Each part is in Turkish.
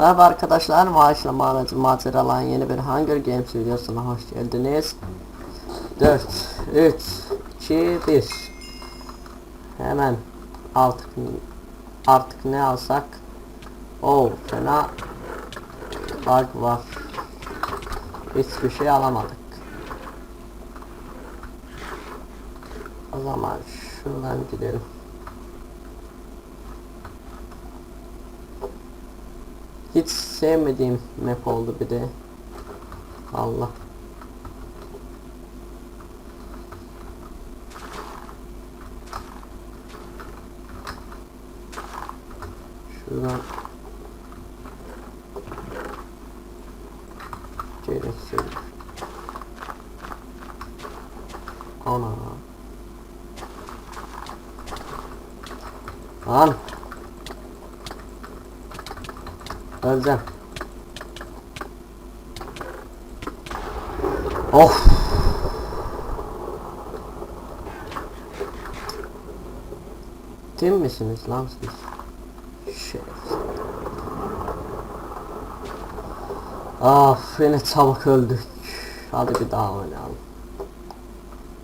Merhaba arkadaşlar, maaşla mağaracı maceralan yeni bir Hunger Games videosuna hoş geldiniz. 4, 3, 2, 1 Hemen artık artık ne alsak? O fena bug var. Hiçbir şey alamadık. O zaman şuradan gidelim Hiç sevmediğim map oldu bir de. Allah. Şuradan gereksiz. Ana. Lan. Öleceğim. Of. Kim misiniz lan siz? Şerefsiz. Of yine çabuk öldük. Hadi bir daha oynayalım.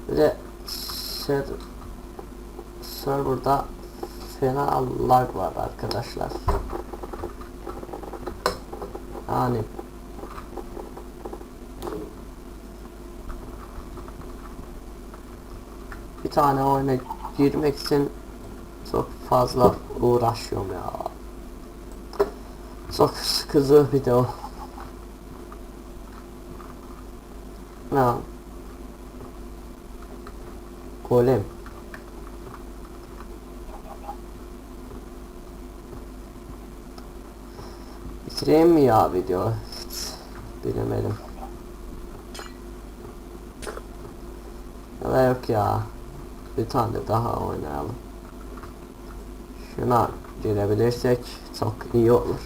Bir de ser serverda fena lag var arkadaşlar. Yani bir tane oyuna girmek için çok fazla uğraşıyorum ya. Çok sıkıcı bir de o. Ne? Golem. Bitireyim mi ya video? Hiç bilemedim. Ya da yok ya. Bir tane daha oynayalım. Şuna girebilirsek çok iyi olur.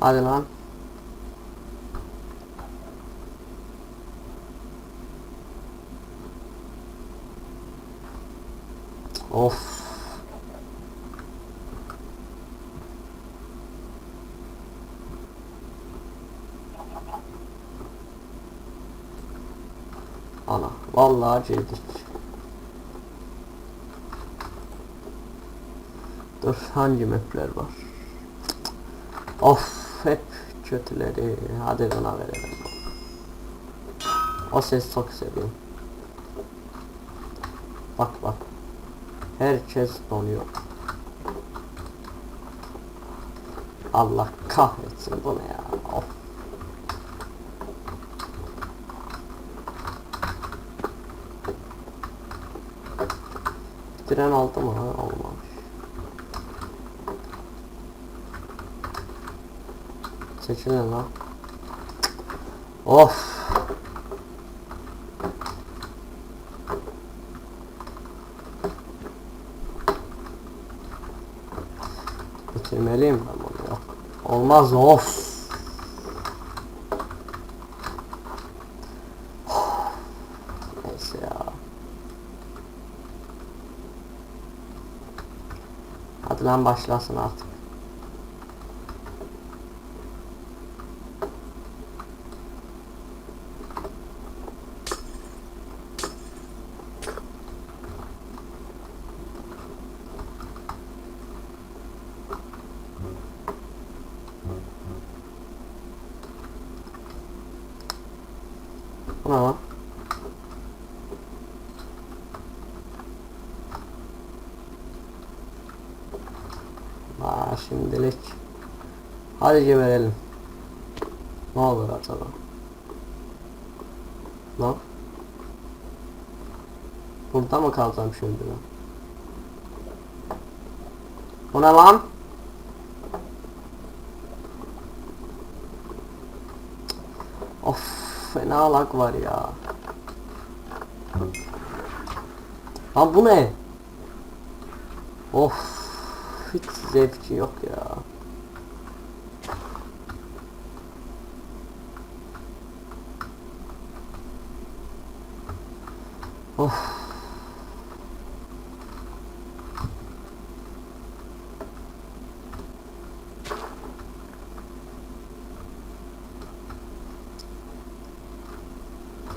Hadi lan. Of. Ana vallahi girdik. Dur hangi mapler var? Of hep kötüleri. Hadi buna verelim. O ses çok seviyorum. Bak bak. Herkes donuyor. Allah kahretsin bu ya. Of. Tren oldu mu? Ha, Olmamış. Seçilin lan. Of. Bitirmeliyim ben bunu. Olmaz of. Neyse ya. Hadi lan başlasın artık. Ne lan? Aa şimdilik. Hadi geberelim. Ne olur acaba? Lan? Burada mı kalacağım şimdi ben? Bu ne lan? Of fena lag var ya. Lan bu ne? Of hiç zevki yok ya. Of.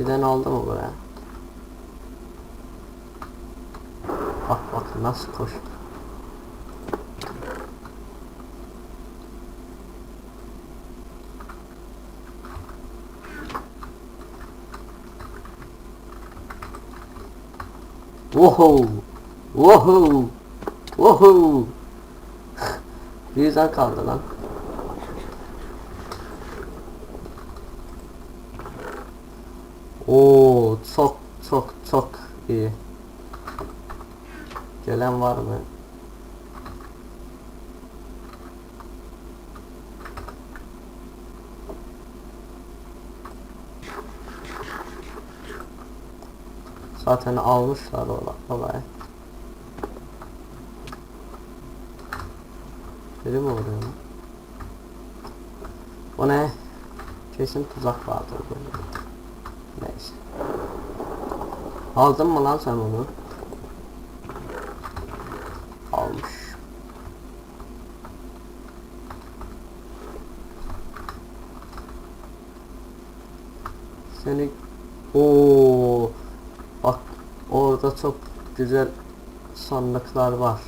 Giden oldu mu buraya? Bak bak nasıl koş. Woohoo! Woohoo! Woohoo! Yüzden kaldı lan. Oo, çok çok çok iyi. Gelen var mı? Zaten almışlar ola- olayı. Biri mi oluyor? Bu ne? Kesin tuzak vardır burada. Neyse. Aldın mı lan sen onu? Almış. Seni Oo bak orada çok güzel sandıklar var.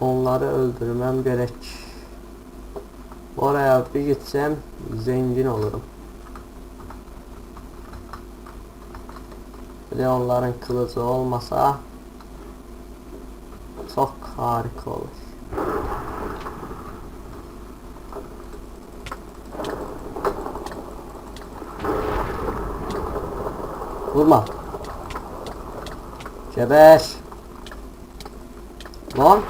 Onları öldürmem gerek. Oraya bir gitsem zengin olurum. Bir de onların kılıcı olmasa çok harika olur. Vurma. Geber. Lan.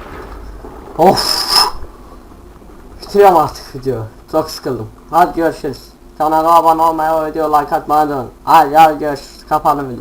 Of. Bitiriyorum artık video. Çok sıkıldım. Hadi görüşürüz. Kanala abone olmayı ve video like atmayı unutmayın. Hadi, hadi görüşürüz. Kapanın video.